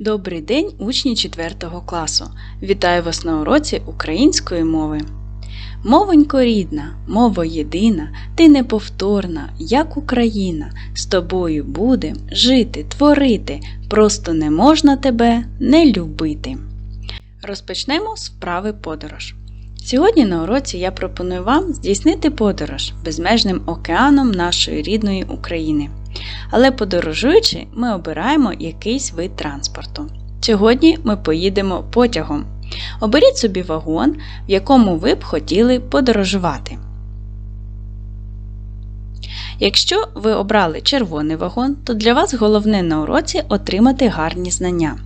Добрий день, учні 4 класу! Вітаю вас на уроці української мови. Мовонько рідна, мова єдина, ти неповторна, як Україна, з тобою будем жити, творити, просто не можна тебе не любити. Розпочнемо з вправи подорож. Сьогодні на уроці я пропоную вам здійснити подорож безмежним океаном нашої рідної України. Але подорожуючи, ми обираємо якийсь вид транспорту. Сьогодні ми поїдемо потягом. Оберіть собі вагон, в якому ви б хотіли подорожувати. Якщо ви обрали червоний вагон, то для вас головне на уроці отримати гарні знання.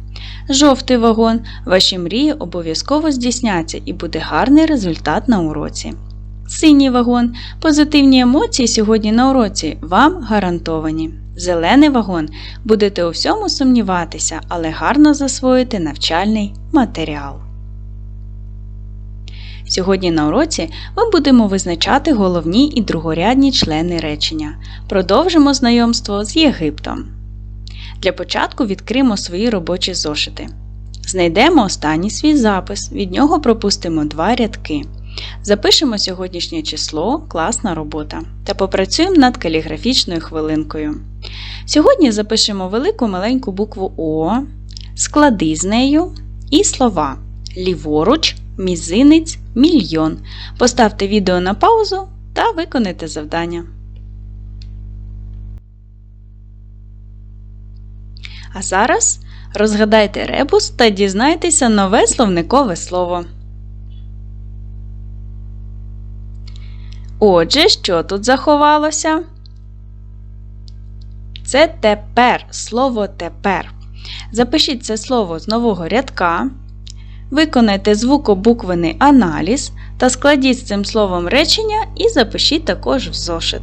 Жовтий вагон, ваші мрії обов'язково здійсняться і буде гарний результат на уроці. Синій вагон. Позитивні емоції сьогодні на уроці вам гарантовані. Зелений вагон. Будете у всьому сумніватися, але гарно засвоїти навчальний матеріал. Сьогодні на уроці ми будемо визначати головні і другорядні члени речення. Продовжимо знайомство з Єгиптом. Для початку відкриємо свої робочі зошити. Знайдемо останній свій запис, від нього пропустимо два рядки. Запишемо сьогоднішнє число, класна робота та попрацюємо над каліграфічною хвилинкою. Сьогодні запишемо велику маленьку букву О, склади з нею і слова ліворуч, мізинець, мільйон. Поставте відео на паузу та виконайте завдання. А зараз розгадайте ребус та дізнайтеся нове словникове слово. Отже, що тут заховалося? Це тепер, слово тепер. Запишіть це слово з нового рядка, виконайте звукобуквений аналіз та складіть з цим словом речення і запишіть також в зошит.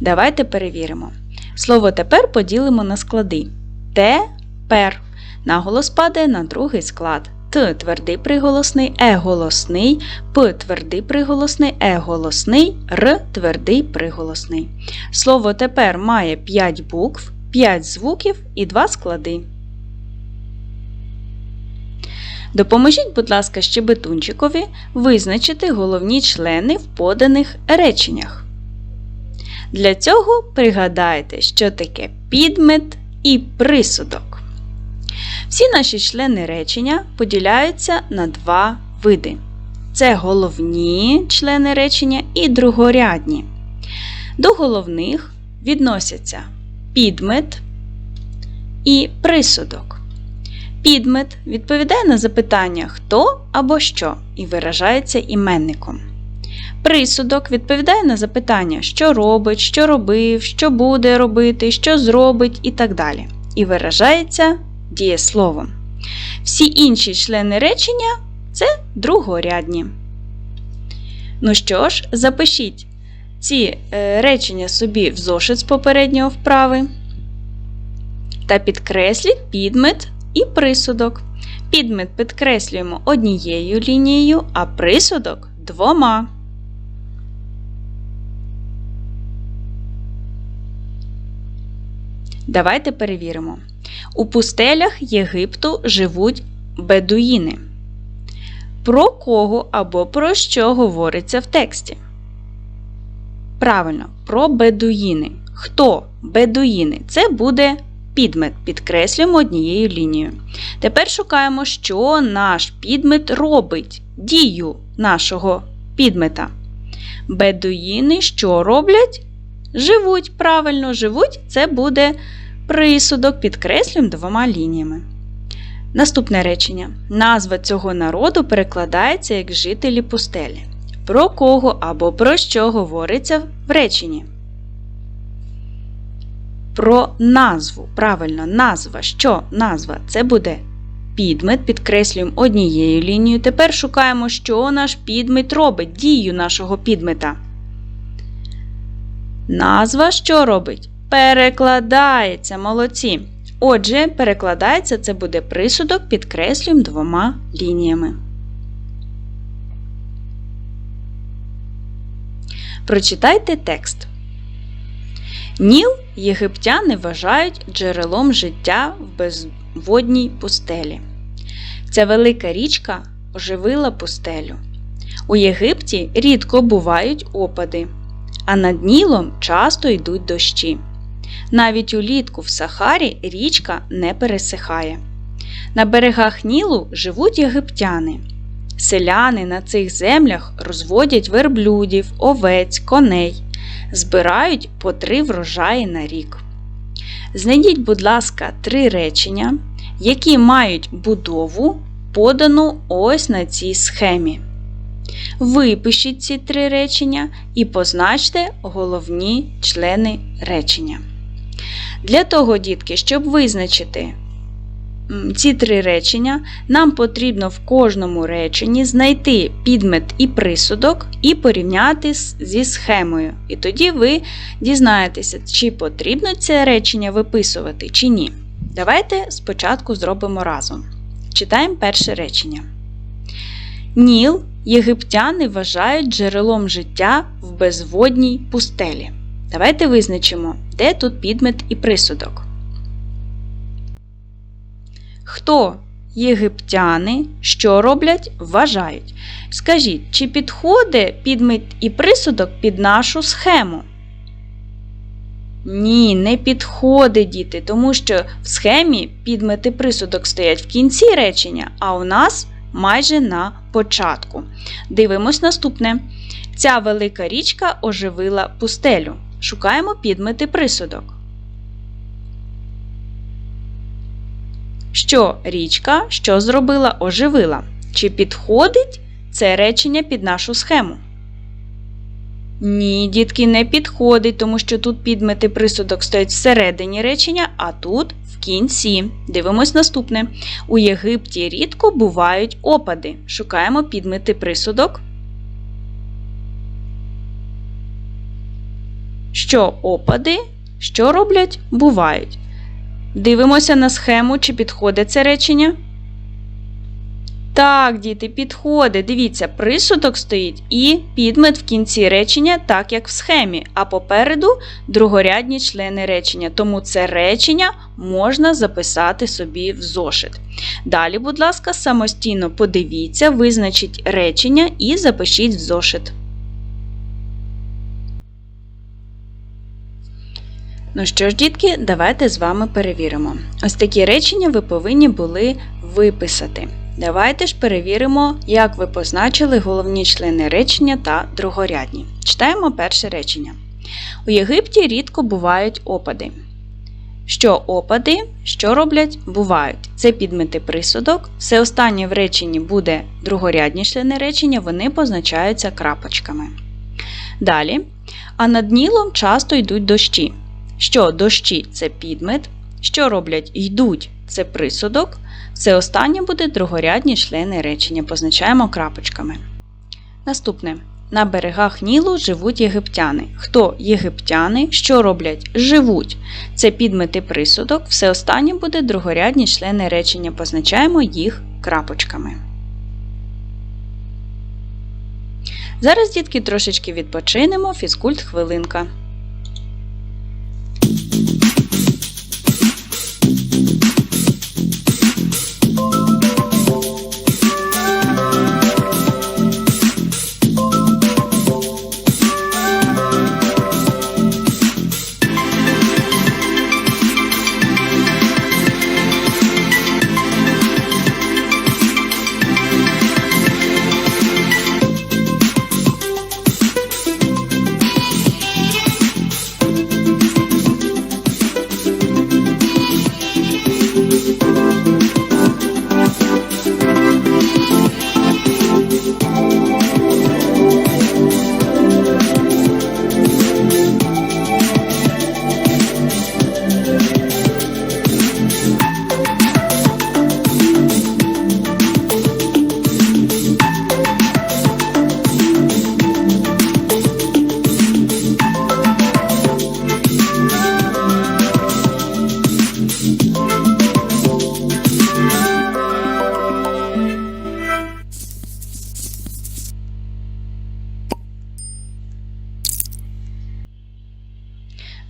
Давайте перевіримо. Слово тепер поділимо на склади. Тепер. Наголос падає на другий склад. Т твердий приголосний, Е голосний, П твердий приголосний, Е голосний, Р твердий приголосний. Слово тепер має 5 букв, 5 звуків і 2 склади. Допоможіть, будь ласка, щебетунчикові визначити головні члени в поданих реченнях. Для цього пригадайте, що таке підмет і присудок. Всі наші члени речення поділяються на два види: це головні члени речення і другорядні. До головних відносяться підмет і присудок. Підмет відповідає на запитання хто або що і виражається іменником. Присудок відповідає на запитання, що робить, що робив, що буде робити, що зробить і так далі. І виражається дієсловом. Всі інші члени речення це другорядні. Ну що ж, запишіть ці е, речення собі в зошит з попереднього вправи. Та підкресліть підмет і присудок. Підмет підкреслюємо однією лінією, а присудок двома. Давайте перевіримо. У пустелях Єгипту живуть бедуїни. Про кого або про що говориться в тексті? Правильно, про бедуїни. Хто бедуїни? Це буде підмет. Підкреслюємо однією лінією. Тепер шукаємо, що наш підмет робить дію нашого підмета. Бедуїни що роблять? Живуть. Правильно, живуть це буде присудок підкреслюємо двома лініями. Наступне речення. Назва цього народу перекладається як жителі пустелі. Про кого або про що говориться в реченні? Про назву. Правильно, назва. Що назва? Це буде підмет, підкреслюємо однією лінією. Тепер шукаємо, що наш підмет робить, дію нашого підмета. Назва що робить? Перекладається, молодці. Отже, перекладається це буде присудок, підкреслюємо двома лініями. Прочитайте текст. Ніл єгиптяни вважають джерелом життя в безводній пустелі. Ця велика річка оживила пустелю. У Єгипті рідко бувають опади, а над Нілом часто йдуть дощі. Навіть улітку в Сахарі річка не пересихає. На берегах Нілу живуть єгиптяни. Селяни на цих землях розводять верблюдів, овець, коней, збирають по три врожаї на рік. Знайдіть, будь ласка, три речення, які мають будову, подану ось на цій схемі. Випишіть ці три речення і позначте головні члени речення. Для того, дітки, щоб визначити ці три речення, нам потрібно в кожному реченні знайти підмет і присудок і порівняти зі схемою. І тоді ви дізнаєтеся, чи потрібно це речення виписувати, чи ні. Давайте спочатку зробимо разом. Читаємо перше речення. Ніл єгиптяни вважають джерелом життя в безводній пустелі. Давайте визначимо, де тут підмет і присудок. Хто єгиптяни, що роблять, вважають. Скажіть, чи підходить підмет і присудок під нашу схему? Ні, не підходить, діти, тому що в схемі підмет і присудок стоять в кінці речення, а у нас майже на початку. Дивимось наступне. Ця велика річка оживила пустелю. Шукаємо підмет і присудок. Що річка, що зробила, оживила? Чи підходить це речення під нашу схему? Ні, дітки, не підходить, тому що тут підмет і присудок стоять всередині речення, а тут в кінці. Дивимось наступне. У Єгипті рідко бувають опади. Шукаємо підмет і присудок. Що опади, що роблять, бувають. Дивимося на схему, чи підходить це речення. Так, діти, підходить. Дивіться, присудок стоїть і підмет в кінці речення, так як в схемі, а попереду другорядні члени речення. Тому це речення можна записати собі в зошит. Далі, будь ласка, самостійно подивіться, визначіть речення і запишіть в зошит. Ну що ж, дітки, давайте з вами перевіримо. Ось такі речення ви повинні були виписати. Давайте ж перевіримо, як ви позначили головні члени речення та другорядні. Читаємо перше речення. У Єгипті рідко бувають опади. Що опади, що роблять, бувають. Це підмети присудок. Все останнє в реченні буде другорядні члени речення, вони позначаються крапочками. Далі. А над Нілом часто йдуть дощі. Що дощі це підмет, що роблять йдуть це присудок. Все останнє буде другорядні члени речення, позначаємо крапочками. Наступне. На берегах Нілу живуть єгиптяни. Хто єгиптяни, що роблять? Живуть. Це підмет і присудок. Все останнє буде другорядні члени речення, позначаємо їх крапочками. Зараз, дітки, трошечки відпочинемо, фізкульт хвилинка.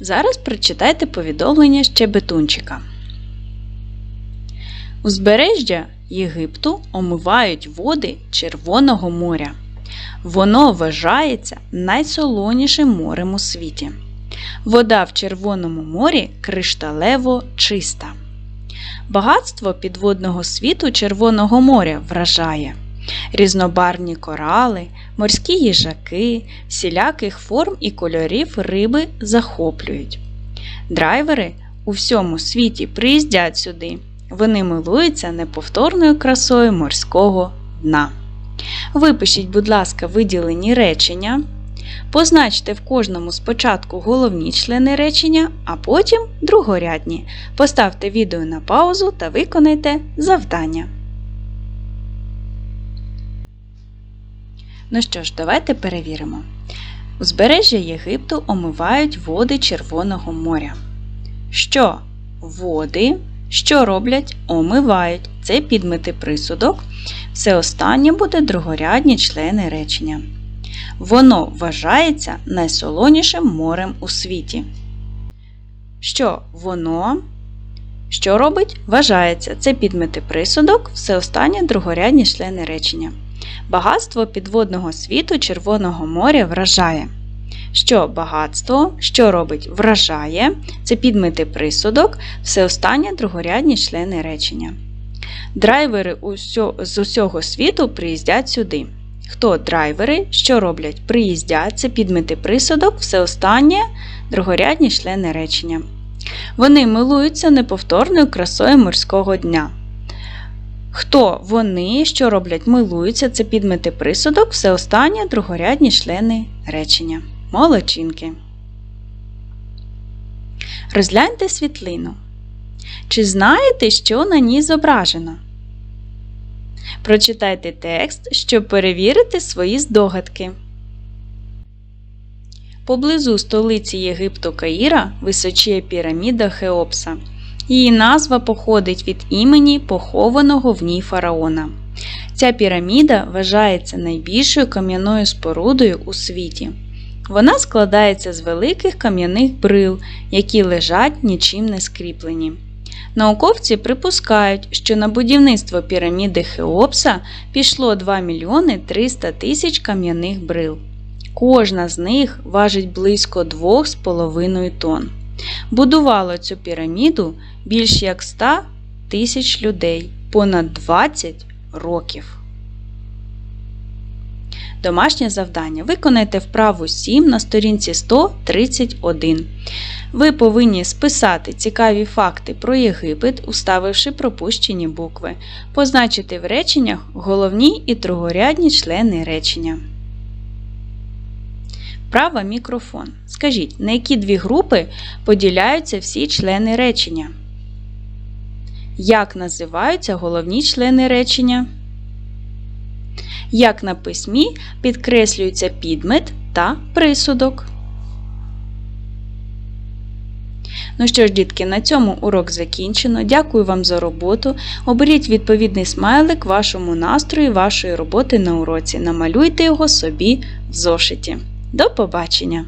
Зараз прочитайте повідомлення щебетунчика. Узбережжя Єгипту омивають води Червоного моря. Воно вважається найсолонішим морем у світі. Вода в Червоному морі кришталево чиста. Багатство підводного світу Червоного моря вражає. Різнобарвні корали, морські їжаки, всіляких форм і кольорів риби захоплюють. Драйвери у всьому світі приїздять сюди. Вони милуються неповторною красою морського дна. Випишіть, будь ласка, виділені речення. Позначте в кожному спочатку головні члени речення, а потім другорядні. Поставте відео на паузу та виконайте завдання. Ну що ж, давайте перевіримо. Узбережжя Єгипту омивають води Червоного моря. Що води, що роблять, омивають. Це підмети присудок. Все останнє буде другорядні члени речення. Воно вважається найсолонішим морем у світі. Що воно, що робить, вважається. Це підмети присудок, все останнє другорядні члени речення. Багатство підводного світу Червоного моря вражає. Що багатство, що робить, вражає, це підмети присудок, все останнє другорядні члени речення. Драйвери з усього світу приїздять сюди. Хто драйвери, що роблять? Приїздять, це підмети присудок, все останнє другорядні члени речення. Вони милуються неповторною красою морського дня. Хто вони, що роблять, милуються, це підмети присудок, все останнє другорядні члени речення. Молодчинки. Розгляньте світлину. Чи знаєте, що на ній зображено? Прочитайте текст, щоб перевірити свої здогадки. Поблизу столиці Єгипту Каїра височіє піраміда Хеопса. Її назва походить від імені похованого в ній фараона. Ця піраміда вважається найбільшою кам'яною спорудою у світі. Вона складається з великих кам'яних брил, які лежать нічим не скріплені. Науковці припускають, що на будівництво піраміди Хеопса пішло 2 мільйони 300 тисяч кам'яних брил. Кожна з них важить близько 2,5 тонн. Будувало цю піраміду більш як 100 тисяч людей понад 20 років. Домашнє завдання. Виконайте вправу 7 на сторінці 131. Ви повинні списати цікаві факти про Єгипет, уставивши пропущені букви, позначити в реченнях головні і другорядні члени речення. Вправа мікрофон. Скажіть, на які дві групи поділяються всі члени речення? Як називаються головні члени речення? Як на письмі підкреслюється підмет та присудок? Ну що ж, дітки, на цьому урок закінчено. Дякую вам за роботу. Оберіть відповідний смайлик вашому настрою вашої роботи на уроці. Намалюйте його собі в зошиті. До побачення!